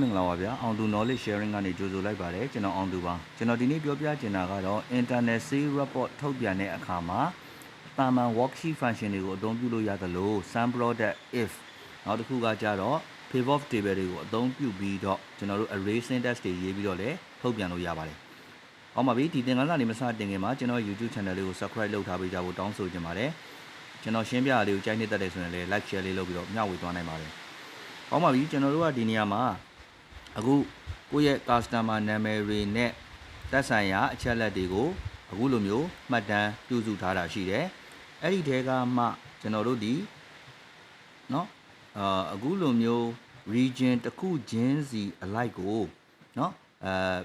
မင်္ဂလာပါဗျာအောင်သူ knowledge sharing ကနေကြိုဆိုလိုက်ပါတယ်ကျွန်တော်အောင်သူပါကျွန်တော်ဒီနေ့ပြောပြချင်တာကတော့ internet sale report ထုတ်ပြန်တဲ့အခါမှာတာမန် worksheet function တွေကိုအသုံးပြုလို့ရသလို sum product if နောက်တစ်ခုကကြတော့ pivot table တွေကိုအသုံးပြုပြီးတော့ကျွန်တော်တို့ array syntax တွေရေးပြီးတော့လည်းထုတ်ပြန်လို့ရပါတယ်။အောင်ပါပြီဒီသင်ခန်းစာလေးမစတင်ခင်မှာကျွန်တော် YouTube channel လေးကို subscribe လုပ်ထားပေးကြဖို့တောင်းဆိုချင်ပါတယ်။ကျွန်တော်ရှင်းပြရလေးကိုကြိုက်နှစ်သက်တယ်ဆိုရင်လည်း like share လေးလုပ်ပြီးတော့မျှဝေသွားနိုင်ပါတယ်။အောင်ပါပြီကျွန်တော်တို့ကဒီနေရာမှာ အခုကိုယ့်ရဲ့ customer နာမည်တွေနဲ့သက်ဆိုင်ရာအချက်လက်တွေကိုအခုလိုမျိုးမှတ်တမ်းပြုစုထားတာရှိတယ်။အဲ့ဒီထဲကမှကျွန်တော်တို့ဒီเนาะအာအခုလိုမျိုး region တစ်ခုချင်းစီအလိုက်ကိုเนาะအဲ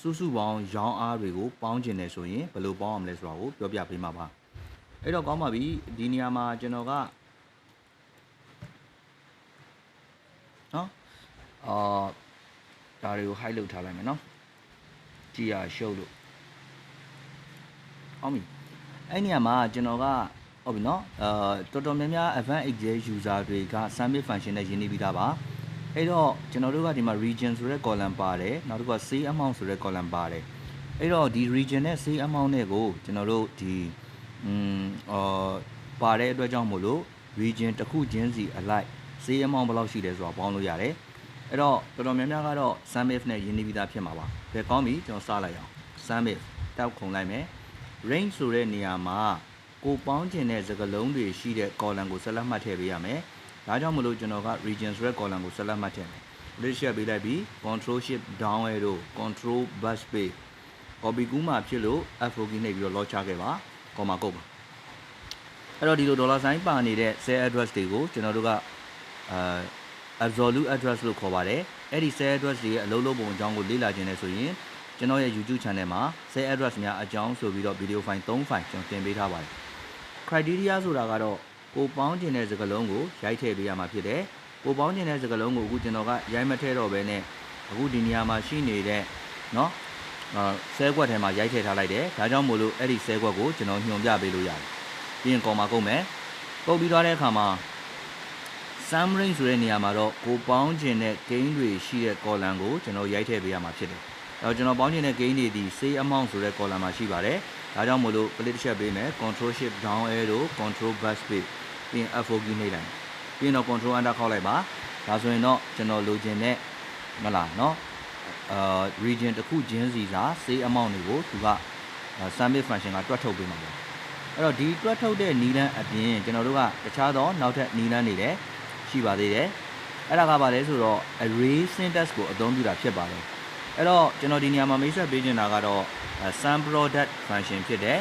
စုစုပေါင်းရောင်းအားတွေကို ပေါင်းကျင်တယ်ဆိုရင်ဘယ်လိုပေါင်းအောင်လဲဆိုတာကိုပြောပြပေးမှာပါ။အဲ့တော့ကောင်းပါပြီဒီနေရာမှာကျွန်တော်ကเนาะ အာဒါတွေကို hide လုပ်ထားလိုက်မယ်နော်ကြည်ရရှုပ်လို့အောင်ပြီအဲ့နေရာမှာကျွန်တော်ကဟုတ်ပြီနော်အာတော်တော်များများ advanced excel user တွေက summit function နဲ့ရင်းနှီးပြီးသားပါအဲ့တော့ကျွန်တော်တို့ကဒီမှာ region ဆိုတဲ့ column ပါတယ်နောက်တစ်ခုက say amount ဆိုတဲ့ column ပါတယ်အဲ့တော့ဒီ region နဲ့ say amount နဲ့ကိုကျွန်တော်တို့ဒီอืมအာပါတဲ့အတွက်ကြောင့်မို့လို့ region တစ်ခုချင်းစီအလိုက် say amount ဘယ်လောက်ရှိလဲဆိုတာပေါင်းလို့ရတယ် အဲ့တော့တော်တော်များများကတော့ sum if နဲ့ရင်းနှီးပြီးသားဖြစ်မှာပါ။ဒါကောင်းပြီကျွန်တော်စလိုက်အောင် sum if တောက်ခုံလိုက်မယ် range ဆိုတဲ့နေရာမှာကိုပေါင်းခြင်းတဲ့စကားလုံးတွေရှိတဲ့ column ကိုဆက်လက်မှတ်ထည့်ပေးရမယ်။ဒါကြောင့်မလို့ကျွန်တော်က region ဆိုတဲ့ column ကိုဆက်လက်မှတ်ထည့်မယ်။ list share ပေးလိုက်ပြီး control shift down arrow control bash space copy ကူးမှဖြစ်လို့ F4 key နှိပ်ပြီးတော့ lock ချခဲ့ပါ comma ကုတ်ပါအဲ့တော့ဒီလို dollar sign ပါနေတဲ့ cell address တွေကိုကျွန်တော်တို့ကအာ absolute address လို့ခေါ်ပါတယ်အဲ့ဒီ cell address တွေရဲ့အလုံးလုံးပုံအကြောင်းကိုလေ့လာခြင်းနဲ့ဆိုရင်ကျွန်တော်ရဲ့ YouTube channel မှာ cell address များအကြောင်းဆိုပြီးတော့ video file 3 file ကျွန်တော်တင်ပေးထားပါတယ် criteria ဆိုတာကတော့ကိုပေါင်းခြင်းတဲ့စကားလုံးကိုရိုက်ထည့်ပေးရမှာဖြစ်တယ်ကိုပေါင်းခြင်းတဲ့စကားလုံးကိုအခုကျွန်တော်ကရိုက်မထည့်တော့ဘဲနဲ့အခုဒီနေရာမှာရှိနေတဲ့เนาะအာဆဲကွက်ထဲမှာရိုက်ထည့်ထားလိုက်တယ်ဒါကြောင့်မို့လို့အဲ့ဒီဆဲကွက်ကိုကျွန်တော်ညွှန်ပြပေးလို့ရတယ်ပြီးရင်ကော်မာကုတ်မယ်ကုတ်ပြီးသွားတဲ့အခါမှာ Sam range ဆိုတဲ့နေရာမှာတော့ကိုပေါင်းခြင်းတဲ့ gain တွေရှိတဲ့ column ကိုကျွန်တော်ရိုက်ထည့်ပေးရမှာဖြစ်တယ်။အဲတော့ကျွန်တော်ပေါင်းခြင်းတဲ့ gain တွေဒီ say amount ဆိုတဲ့ column မှာရှိပါတယ်။ဒါကြောင့်မို့လို့ click တစ်ချက်ပေးမယ် control shift down arrow control back space ပြီးရင် F4 key နှိပ်လိုက်။ပြီးရင်တော့ control under ခောက်လိုက်ပါ။ဒါဆိုရင်တော့ကျွန်တော်လိုချင်တဲ့မလားနော်။အာ region တစ်ခုချင်းစီစာ say amount တွေကိုသူက summit function ကတွက်ထုတ်ပေးမှာပေါ့။အဲ့တော့ဒီတွက်ထုတ်တဲ့နီလန်းအပြင်ကျွန်တော်တို့ကတခြားသောနောက်ထပ်နီလန်းတွေလည်း ရှိပါသေးတယ်အဲ့ဒါကဘာလဲဆိုတော့ array syntax ကိုအသုံးပြုတာဖြစ်ပါတယ်အဲ့တော့ကျွန်တော်ဒီနေရာမှာမိတ်ဆက်ပေးချင်တာကတော့ sum product function ဖြစ်တယ်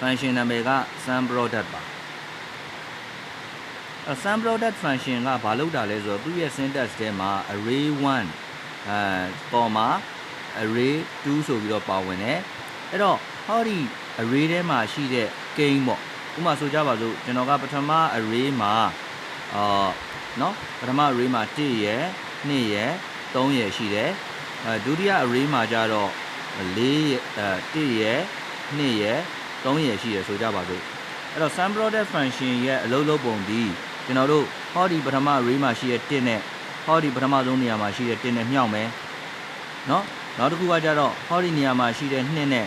function နာမည်က sum product ပါအဲ sum product function ကဘာလုပ်တာလဲဆိုတော့သူ့ရဲ့ syntax ထဲမှာ array 1အဲ comma array 2ဆိုပြီးတော့ပါဝင်တယ်အဲ့တော့ဟောဒီ array ထဲမှာရှိတဲ့ gain ပေါ့ဥပမာဆိုကြပါစို့ကျွန်တော်ကပထမ array မှာ အာနော်ပထမ array မှာ1ရယ်2ရယ်3ရယ်ရှိတယ်အဲဒုတိယ array မှာကျတော့4ရယ်အဲ1ရယ်2ရယ်3ရယ်ရှိရယ်ဆိုကြပါစို့အဲ့တော့ sum product function ရဲ့အလုပ်လုပ်ပုံဒီကျွန်တော်တို့ဟောဒီပထမ array မှာရှိတဲ့1နဲ့ဟောဒီပထမဆုံးနေရာမှာရှိတဲ့1နဲ့မြှောက်မယ်နော်နောက်တစ်ခုကကျတော့ဟောဒီနေရာမှာရှိတဲ့2နဲ့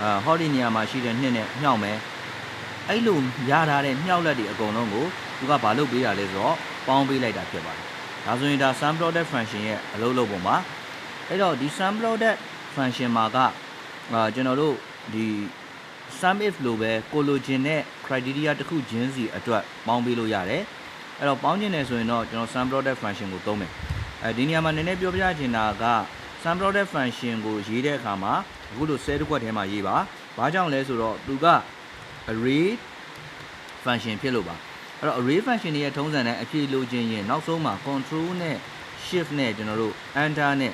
အာဟောဒီနေရာမှာရှိတဲ့2နဲ့မြှောက်မယ်အဲ့လိုရထားတဲ့မြှောက်လက်တွေအကုန်လုံးကို သူကဘာလုပ်ပေးတာလဲဆိုတော့ပေါင်းပေးလိုက်တာဖြစ်ပါတယ်။ဒါဆိုရင်ဒါ sum product function ရဲ့အလုပ်လုပ်ပုံပါ။အဲ့တော့ဒီ sum product function မှာကအာကျွန်တော်တို့ဒီ sum if လို့ပဲကိုလိုချင်တဲ့ criteria တစ်ခုချင်းစီအတွက်ပေါင်းပေးလို့ရတယ်။အဲ့တော့ပေါင်းချင်တယ်ဆိုရင်တော့ကျွန်တော် sum product function ကိုသုံးမယ်။အဲဒီနေရာမှာနည်းနည်းပြောပြချင်တာက sum product function ကိုရေးတဲ့အခါမှာအခုလို cell တစ်ခွက်ထဲမှာရေးပါ။ဘာကြောင့်လဲဆိုတော့သူက array function ဖြစ်လို့ပါ။ အဲ့တော့ array function တွေရဲ့ထုံးစံတဲ့အဖြေလိုချင်ရင်နောက်ဆုံးမှာ control နဲ့ shift နဲ့ကျွန်တော်တို့ enter နဲ့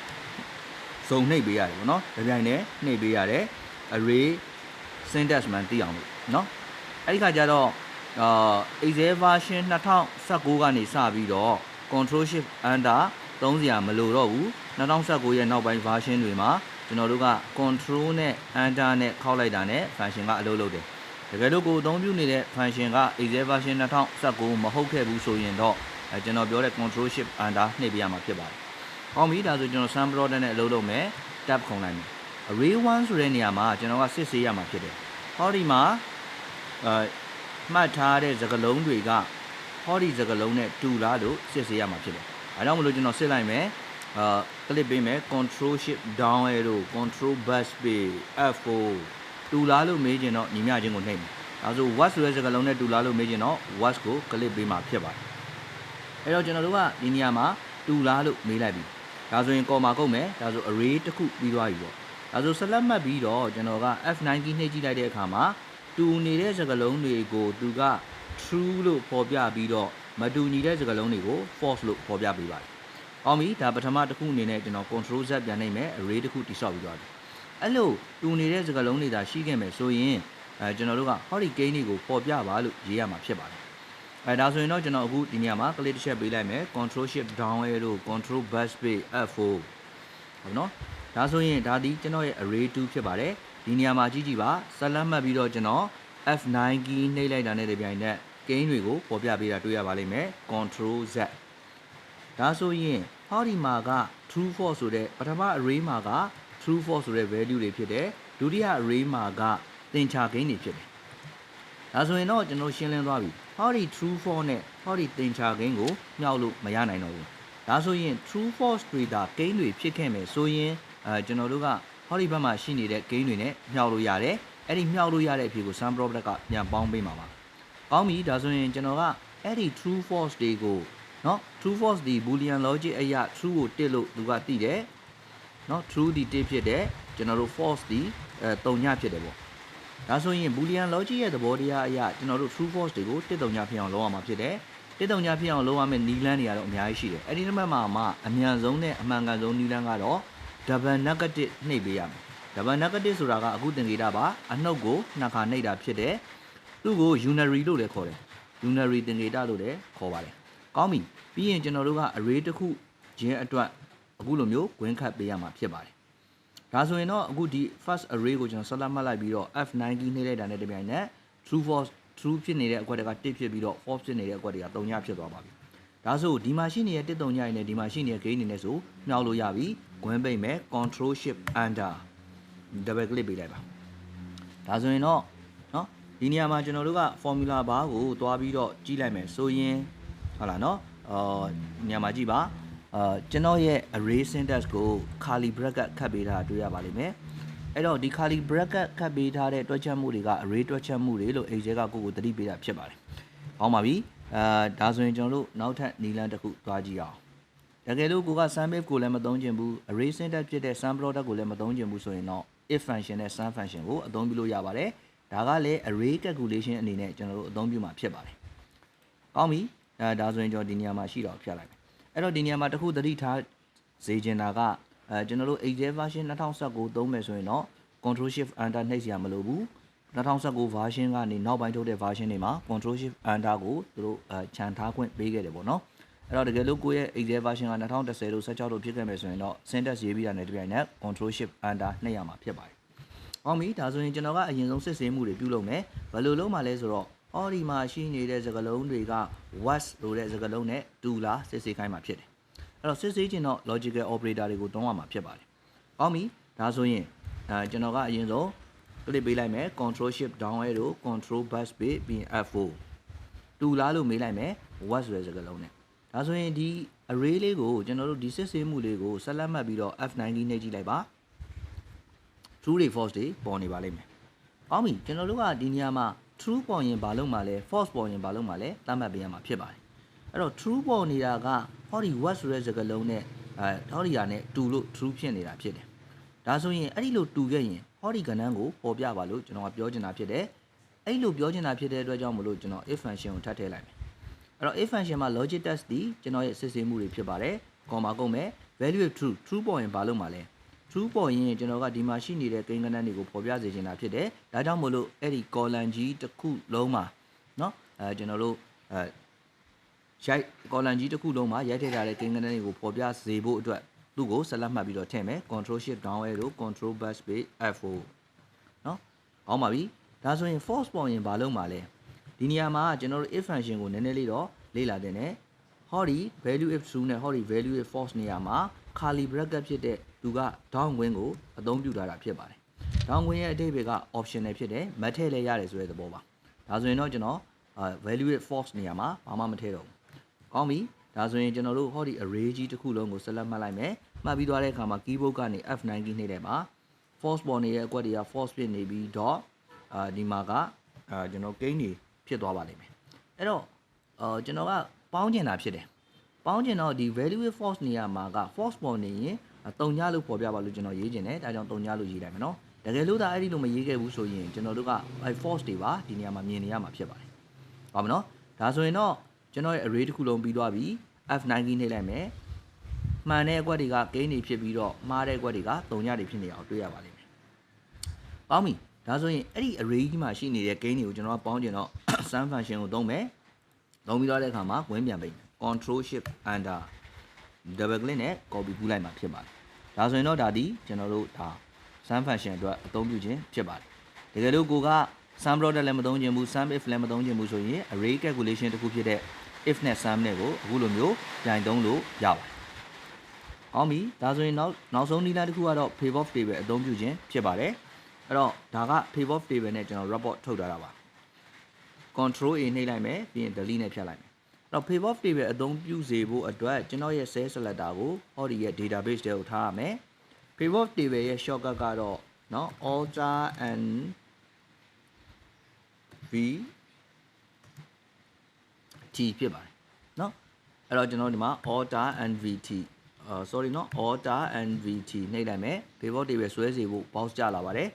စုံနှိပ်ပေးရတယ်ပေါ့နော်။ဒီပြိုင်နဲ့နှိပ်ပေးရတယ် array syntax မှန်သိအောင်လို့နော်။အဲ့ဒီခါကျတော့အာ Excel version 2019ကနေစပြီးတော့ control shift enter သုံးစရာမလိုတော့ဘူး2019ရဲ့နောက်ပိုင်း version တွေမှာကျွန်တော်တို့က control နဲ့ enter နဲ့ခောက်လိုက်တာနဲ့ function ကအလုပ်လုပ်တယ် တကယ်လို့ကိုအသုံးပြုနေတဲ့ function က Excel version 2019မဟုတ်ခဲ့ဘူးဆိုရင်တော့အဲကျွန်တော်ပြောတဲ့ control shift under နှိပ်ပေးရမှာဖြစ်ပါတယ်။ဟောပြီဒါဆိုကျွန်တော် sum product နဲ့အလုပ်လုပ်မယ် tab ခုံလိုက်မယ်။ array 1ဆိုတဲ့နေရာမှာကျွန်တော်ကစစ်ဆေးရမှာဖြစ်တယ်။ဟောဒီမှာအဲမှတ်ထားတဲ့စကားလုံးတွေကဟောဒီစကားလုံးနဲ့တူလားလို့စစ်ဆေးရမှာဖြစ်တယ်။အဲကြောင့်မလို့ကျွန်တော်စစ်လိုက်မယ်။အာ click ပေးမယ် control shift down arrow control bash ပေး F4 တူလားလို့မေးချင်တော့ညီမျှချင်းကိုနှိပ်မယ်။ဒါဆို what ဆိုတဲ့စကားလုံးနဲ့တူလားလို့မေးချင်တော့ what ကို click ပေးမှာဖြစ်ပါတယ်။အဲတော့ကျွန်တော်တို့ကဒီနေရာမှာတူလားလို့မေးလိုက်ပြီ။ဒါဆိုရင် comma ကုတ်မယ်။ဒါဆို array တစ်ခုပြီးသွားပြီပေါ့။ဒါဆို select မှတ်ပြီးတော့ကျွန်တော်က F9 ကီးနှိပ်ကြည့်လိုက်တဲ့အခါမှာတူနေတဲ့စကားလုံးတွေကိုသူက true လို့ပေါ်ပြပြီးတော့မတူညီတဲ့စကားလုံးတွေကို false လို့ပေါ်ပြပေးပါတယ်။အောင်ပြီဒါပထမတစ်ခုအနေနဲ့ကျွန်တော် control z ပြန်နှိပ်မယ် array တစ်ခုတိစောက်ပြီးသွားပြီ။ အဲ့လိုတူနေတဲ့စကားလုံးတွေဒါရှိခဲ့မယ်ဆိုရင်အဲကျွန်တော်တို့ကဟောဒီ gain တွေကိုပေါ်ပြပါလို့ရေးရမှာဖြစ်ပါတယ်။အဲဒါဆိုရင်တော့ကျွန်တော်အခုဒီနေရာမှာ click တစ်ချက်ပေးလိုက်မယ် control shift down arrow control bash space F4 ဟုတ်နော်။ဒါဆိုရင်ဒါဒီကျွန်တော်ရဲ့ array 2ဖြစ်ပါတယ်။ဒီနေရာမှာကြည့်ကြည့်ပါဆက်လက်မှတ်ပြီးတော့ကျွန်တော် F9 ကီးနှိပ်လိုက်တာနဲ့တပြိုင်နက် gain တွေကိုပေါ်ပြပေးတာတွေ့ရပါလိမ့်မယ် control z ဒါဆိုရင်ဟောဒီမှာက true false ဆိုတဲ့ပထမ array မှာက true false ဆိုတဲ့ value တွေဖြစ်တယ်ဒုတိယ array မှာကသင်္ချာဂိန်းတွေဖြစ်တယ်ဒါဆိုရင်တော့ကျွန်တော်ရှင်းလင်းသွားပြီဟောဒီ true false နဲ့ဟောဒီသင်္ချာဂိန်းကိုမြှောက်လို့မရနိုင်တော့ဘူးဒါဆိုရင် true false တွေဒါဂိန်းတွေဖြစ်ခဲ့မယ်ဆိုရင်အဲကျွန်တော်တို့ကဟောဒီဘက်မှာရှိနေတဲ့ဂိန်းတွေနဲ့မြှောက်လို့ရတယ်အဲ့ဒီမြှောက်လို့ရတဲ့အဖြေကို sum product ကပြန်ပေါင်းပေးမှာပါကောင်းပြီဒါဆိုရင်ကျွန်တော်ကအဲ့ဒီ true false တွေကိုနော် true false ဒီ boolean logic အရာ true ကိုတစ်လို့သူကသိတယ် เนาะ true ဒီတစ်ဖြစ်တယ်ကျွန်တော်တို့ false ဒီအဲတုံညဖြစ်တယ်ပေါ့ဒါဆိုရင် boolean logic ရဲ့သဘောတရားအရာကျွန်တော်တို့ true false တွေကိုတစ်တုံညဖြစ်အောင်လုပ်ရမှာဖြစ်တယ်တစ်တုံညဖြစ်အောင်လုပ်ရမယ့်နီလန်းတွေကတော့အများကြီးရှိတယ်အဲ့ဒီတစ်မှတ်မှာမှအမြန်ဆုံးနဲ့အမှန်ကန်ဆုံးနီလန်းကတော့ double negative နှိပ်ပေးရမယ် double negative ဆိုတာကအခုသင်္ကေတပါအနှုတ်ကိုနှစ်ခါနှိပ်တာဖြစ်တယ်သူ့ကို unary လို့လည်းခေါ်တယ် unary သင်္ကေတလို့လည်းခေါ်ပါတယ်ကောင်းပြီပြီးရင်ကျွန်တော်တို့က array တစ်ခုချင်းအတွက် အခုလိုမျိုး green cut ပေးရမှာဖြစ်ပါတယ်ဒါဆိုရင်တော့အခုဒီ first array ကိုကျွန်တော် select မှတ်လိုက်ပြီးတော့ F9 ကီးနှိပ်လိုက်တာနဲ့တပြိုင်နက် true false true ဖြစ်နေတဲ့အကွက်တွေက1ဖြစ်ပြီးတော့ false ဖြစ်နေတဲ့အကွက်တွေက3ညဖြစ်သွားပါပြီဒါဆိုဒီမှာရှိနေတဲ့1 3ညရင်းနဲ့ဒီမှာရှိနေတဲ့ gain နေနဲ့ဆိုမြောက်လို့ရပြီဂွင်းပိတ်မယ် control shift enter double click ပေးလိုက်ပါဒါဆိုရင်တော့เนาะဒီနေရာမှာကျွန်တော်တို့က formula bar ကိုတွားပြီးတော့ကြည့်လိုက်မယ်ဆိုရင်ဟုတ်လားเนาะအာနေရာမှာကြည့်ပါ အာကျွန်တော်ရဲ့ array syntax ကို curly bracket ခတ်ပေးထားတာတွေ့ရပါလိမ့်မယ်အဲ့တော့ဒီ curly bracket ခတ်ပေးထားတဲ့တွက်ချက်မှုတွေက array တွက်ချက်မှုတွေလို့ Excel ကကိုကိုသတိပေးတာဖြစ်ပါတယ်။ဟောင်းပါပြီ။အာဒါဆိုရင်ကျွန်တော်တို့နောက်ထပ်နည်းလမ်းတစ်ခုသွားကြည့်အောင်။တကယ်လို့ကိုက sum if ကိုလည်းမသုံးချင်ဘူး array syntax ဖြစ်တဲ့ sum product ကိုလည်းမသုံးချင်ဘူးဆိုရင်တော့ if function နဲ့ sum function ကိုအသုံးပြုလို့ရပါတယ်။ဒါကလည်း array calculation အနေနဲ့ကျွန်တော်တို့အသုံးပြုမှာဖြစ်ပါတယ်။ကောင်းပြီ။အဲဒါဆိုရင်ကျွန်တော်ဒီနေရာမှာရှိတော့ဖြတ်လိုက်မယ်။ အဲ့တော့ဒီနေရာမှာတစ်ခုသတိထားစေချင်တာကအဲကျွန်တော်တို့ Excel version 2019သုံးမယ်ဆိုရင်တော့ control shift enter နှိပ်စရာမလိုဘူး2019 version ကနေနောက်ပိုင်းထုတ်တဲ့ version တွေမှာ control shift enter ကိုသူတို့အဲခြံထားခွင့်ပေးခဲ့တယ်ပေါ့နော်အဲ့တော့တကယ်လို့ကိုယ့်ရဲ့ Excel version က2010လို့16လို့ဖြစ်ခဲ့မယ်ဆိုရင်တော့ syntax ရေးပြီးတာနဲ့တပြိုင်နက် control shift enter နှိပ်ရမှာဖြစ်ပါတယ်။ဟောပြီဒါဆိုရင်ကျွန်တော်ကအရင်ဆုံးစစ်ဆေးမှုတွေပြုလုပ်မယ်။ဘယ်လိုလုပ်မှာလဲဆိုတော့ အော်ဒီမှာရှိနေတဲ့စကားလုံးတွေက was လို့တဲ့စကားလုံးနဲ့တူလားစစ်ဆေးခိုင်းမှာဖြစ်တယ်။အဲ့တော့စစ်ဆေးခြင်းတော့ logical operator တွေကိုတုံးရမှာဖြစ်ပါတယ်။ဟောပြီဒါဆိုရင်အဲကျွန်တော်ကအရင်ဆုံး click ပေးလိုက်မယ် control shift down arrow control bash ပေးပြီး F4 တူလားလို့မေးလိုက်မယ် what ဆိုတဲ့စကားလုံးနဲ့ဒါဆိုရင်ဒီ array လေးကိုကျွန်တော်တို့ဒီစစ်ဆေးမှုလေးကိုဆက်လက်မှတ်ပြီးတော့ F90 နှိပ်ကြည့်လိုက်ပါ true တွေ false တွေပေါ်နေပါလိမ့်မယ်။ကောင်းပြီကျွန်တော်တို့ကဒီနေရာမှာ true ပေါ်ရင်ဘာလုပ်မှာလဲ false ပေါ်ရင်ဘာလုပ်မှာလဲသတ်မှတ်ပေးရမှာဖြစ်ပါတယ်။အဲ့တော့ true ပေါ်နေတာကဟောဒီ what ဆိုတဲ့စကားလုံးနဲ့အဲဟောဒီဟာနဲ့တူလို့ true ဖြစ်နေတာဖြစ်တယ်။ဒါဆိုရင်အဲ့ဒီလိုတူခဲ့ရင်ဟောဒီကဏ္ဍကိုပေါ်ပြပါလို့ကျွန်တော်ကပြောချင်တာဖြစ်တယ်။အဲ့လိုပြောချင်တာဖြစ်တဲ့အတွက်ကြောင့်မလို့ကျွန်တော် if function ကိုထပ်ထည့်လိုက်မယ်။အဲ့တော့ if function မှာ logic test ဒီကျွန်တော်ရဲ့စစ်ဆေးမှုတွေဖြစ်ပါတယ်။ comma ကုန်မယ် value of true true ပေါ်ရင်ဘာလုပ်မှာလဲ။ true ပေါ်ရင်ကျွန်တော်ကဒီမှာရှိနေတဲ့ကိန်းဂဏန်းတွေကိုပေါ်ပြစေချင်တာဖြစ်တယ်။ဒါကြောင့်မို့လို့အဲ့ဒီ column ကြီးတစ်ခုလုံးမှာเนาะအဲကျွန်တော်တို့အဲရိုက် column ကြီးတစ်ခုလုံးမှာရိုက်ထည့်ထားတဲ့ကိန်းဂဏန်းတွေကိုပေါ်ပြစေဖို့အတွက်သူ့ကိုဆက်လက်မှတ်ပြီးတော့ထည့်မယ် control shift down arrow control bash space F4 เนาะအောင်ပါပြီဒါဆိုရင် false ပေါ်ရင်ဘာလုပ်မှာလဲဒီနေရာမှာကျွန်တော်တို့ if function ကိုနည်းနည်းလေးတော့လေ့လာတင်တယ်ဟ ဟောဒီ value if true နဲ့ဟောဒီ value if false နေရာမှာ curly bracket ဖြစ်တဲ့ သူက down ဝင်းကိုအသုံးပြုထားတာဖြစ်ပါတယ် down ဝင်းရဲ့အတိတ်က optional ဖြစ်တယ်မထည့်လဲရတယ်ဆိုတဲ့သဘောပါဒါဆိုရင်တော့ကျွန်တော်အာ value if false နေရာမှာဘာမှမထည့်တော့ဘူးကောင်းပြီဒါဆိုရင်ကျွန်တော်တို့ဟောဒီ array ကြီးတစ်ခုလုံးကိုဆက်လက်မှတ်လိုက်မယ်မှတ်ပြီးသွားတဲ့အခါမှာ keyboard ကနေ F9 ကီးနှိပ်လိုက်ပါ false ပေါ်နေရဲ့အကွက်တွေက false ဖြစ်နေပြီးတော့အာဒီမှာကအာကျွန်တော် gain တွေဖြစ်သွားပါလိမ့်မယ်အဲ့တော့အာကျွန်တော်ကပေါင်းကျင်တာဖြစ်တယ် ပေါင်းကျင်တော့ဒီ value with false နေရာမှာက false ပေါ်နေရင်တုံညလို့ပေါ်ပြပါလို့ကျွန်တော်ရေးကျင်တယ်ဒါကြောင့်တုံညလို့ရေးလိုက်မယ်နော်တကယ်လို့ဒါအဲ့ဒီလိုမရေးခဲ့ဘူးဆိုရင်ကျွန်တော်တို့ကအဲ false တွေပါဒီနေရာမှာမြင်နေရမှာဖြစ်ပါတယ်ဟုတ်မနော်ဒါဆိုရင်တော့ကျွန်တော်ရဲ့ array တစ်ခုလုံးပြီးသွားပြီ F9 ကီးနှိပ်လိုက်မယ်မှန်တဲ့အကွက်တွေက gain တွေဖြစ်ပြီးတော့မှားတဲ့အကွက်တွေကတုံညတွေဖြစ်နေအောင်တွေ့ရပါလိမ့်မယ်။ပေါင်းပြီ။ဒါဆိုရင်အဲ့ဒီ array ကြီးမှာရှိနေတဲ့ gain တွေကိုကျွန်တော်ကပေါင်းကျင်တော့ sum function ကိုသုံးမယ်။သုံးပြီးတော့တဲ့အခါမှာဝင်ပြန်ပိတ်မယ်။ control shift enter double click နဲ့ copy ကူးလိုက်မှာဖြစ်ပါတယ်။ဒါဆိုရင်တော့ဒါဒီကျွန်တော်တို့ဒါ sum function အတွက်အသုံးပြုခြင်းဖြစ်ပါတယ်။တကယ်လို့ကိုက sum product လည်းမသုံးခြင်းဘူး sum if လည်းမသုံးခြင်းဘူးဆိုရင် array calculation တစ်ခုဖြစ်တဲ့ if နဲ့ sum နဲ့ကိုအခုလိုမျိုးပြန်သုံးလို့ရပါတယ်။အောင်ပြီဒါဆိုရင်နောက်နောက်ဆုံးနည်းလမ်းတစ်ခုကတော့ pivot table အသုံးပြုခြင်းဖြစ်ပါတယ်။အဲ့တော့ဒါက pivot table နဲ့ကျွန်တော် report ထုတ်ထားတာပါ။ control A နှိပ်လိုက်မယ်ပြီးရင် delete နဲ့ဖြတ်လိုက်မယ်။အဲ့ တော့ pivot table အသုံးပြုစေဖို့အတွက်ကျွန်တော်ရဲ့ cell selector ကိုဟောဒီရဲ့ database ထဲကိုထားရမယ်။ pivot table ရဲ့ shortcut ကတော့เนาะ alter and v t ဖြစ်ပါတယ်เนาะအဲ့တော့ကျွန်တော်ဒီမှာ order and vt အာ sorry เนาะ order and vt နှိပ်လိုက်မယ် pivot table ဆွဲစီဖို့ box ကျလာပါတယ်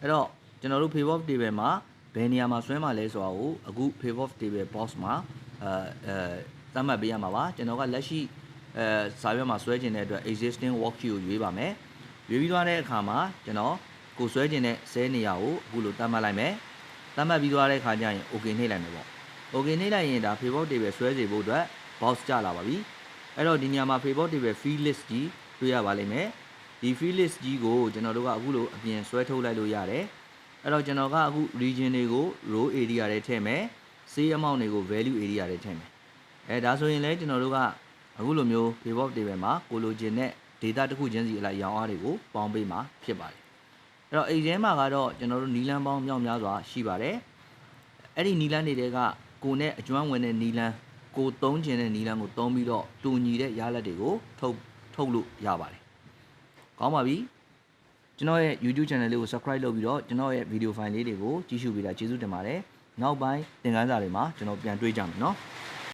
အဲ့တော့ကျွန်တော်တို့ pivot table မှာဘယ်နေရာမှာဆွဲမှာလဲဆိုတာကိုအခု pivot table box မှာ အဲအဲသတ်မှတ်ပေးရမှာပါကျွန်တော်ကလက်ရှိအဲစာရွက်မှာဆွဲကျင်တဲ့အတွက် existing worksheet ကိုရွေးပါမယ်ရွေးပြီးသွားတဲ့အခါမှာကျွန်တော်ကိုဆွဲကျင်တဲ့ဆဲနေရာကိုအခုလိုသတ်မှတ်လိုက်မယ်သတ်မှတ်ပြီးသွားတဲ့အခါကျရင် okay နှိပ်လိုက်မယ်ပေါ့ okay နှိပ်လိုက်ရင်ဒါ pivot table ဆွဲစီဖို့အတွက် box ကျလာပါပြီအဲ့တော့ဒီနေရာမှာ pivot table field list ကြီးတွေ့ရပါလိမ့်မယ်ဒီ field list ကြီးကိုကျွန်တော်တို့ကအခုလိုအပြင်ဆွဲထုတ်လိုက်လို့ရတယ်အဲ့တော့ကျွန်တော်ကအခု region တွေကို row area တွေထည့်မယ် say amount တွေကို value area တွေထည့်မယ်အဲဒါဆိုရင်လည်းကျွန်တော်တို့ကအခုလိုမျိုး pivot table မှာကိုလိုချင်တဲ့ data တစ်ခုချင်းစီအလိုက်ရောင်းအားတွေကိုပေါင်းပေးမှာဖြစ်ပါတယ်အဲ့တော့အိမ်ထဲမှာကတော့ကျွန်တော်တို့နီလန်းပေါင်းမြောက်များစွာရှိပါတယ်အဲ့ဒီနီလန်းတွေကကိုနဲ့အကျွမ်းဝင်တဲ့နီလန်းကိုသုံးကျင်တဲ့နီလန်းကိုသုံးပြီးတော့တူညီတဲ့ရလဒ်တွေကိုထုတ်ထုတ်လို့ရပါတယ်ကောင်းပါပြီကျွန်တော်ရဲ့ YouTube channel လေးကို subscribe လုပ်ပြီးတော့ကျွန်တော်ရဲ့ video file လေးတွေကိုကြည့်ရှုပေးတာကျေးဇူးတင်ပါတယ် နောက်ပိုင်းသင်ခန်းစာတွေမှာကျွန်တော်ပြန်တွေ့ကြမယ်နော်